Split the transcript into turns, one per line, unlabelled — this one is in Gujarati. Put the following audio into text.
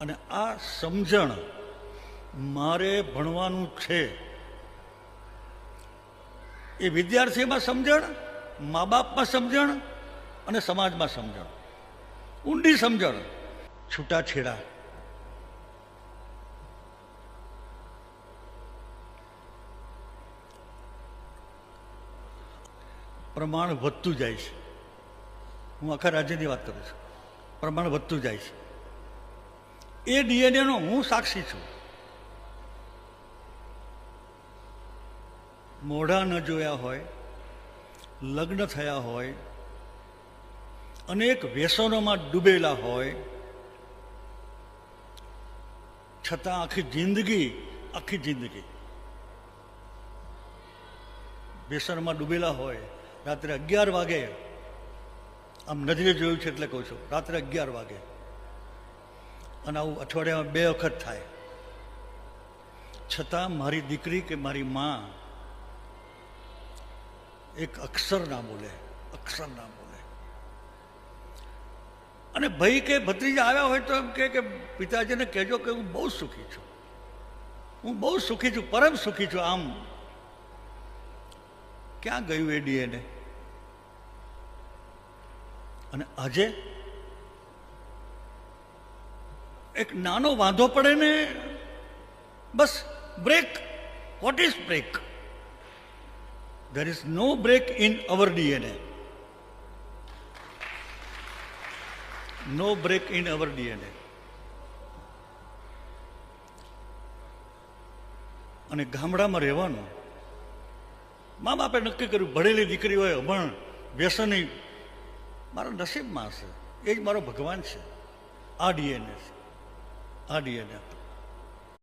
અને આ સમજણ મારે ભણવાનું છે. એ વિદ્યાર્થીમાં સમજણ મા બાપમાં સમજણ અને સમાજમાં સમજણ. ઊંડી સમજણ, છૂટાછેડા. પ્રમાણ વધતું જાય છે. હું આખા રાજ્યની વાત કરું છું. પ્રમાણ વધતું જાય છે. એ ડીએનએનો હું સાક્ષી છું. મોઢા ન જોયા હોય, લગ્ન થયા હોય અનેક વ્યસનોમાં ડૂબેલા હોય, છતાં આખી જિંદગી આખી જિંદગી વ્યસનમાં ડૂબેલા હોય, રાત્રે અગિયાર વાગે, આમ નજરે જોયું છે એટલે કહું છું, રાત્રે અગિયાર વાગે અને આવું અઠવાડિયામાં બે વખત થાય. છતાં મારી દીકરી કે મારી મા એક અક્ષર ના બોલે, અક્ષર ના બોલે. અને ભાઈ કે ભત્રીજા આવ્યા હોય તો એમ કે પિતાજીને કહેજો કે હું બહુ સુખી છું. હું બહુ સુખી છું, પરમ સુખી છું આમ. ક્યાં ગયું એ ડીએને અને આજે એક નાનો વાંધો પડે ને, બસ break. What is break? There is no break in our DNA no break in our DNA અને ગામડામાં રહેવાનું. મા બાપે નક્કી કર્યું, ભણેલી દીકરી હોય અભણ, વ્યસની, મારા નસીબમાં હશે. એ જ મારો ભગવાન છે. આ ડીએનએ છે. આ ડીએનએ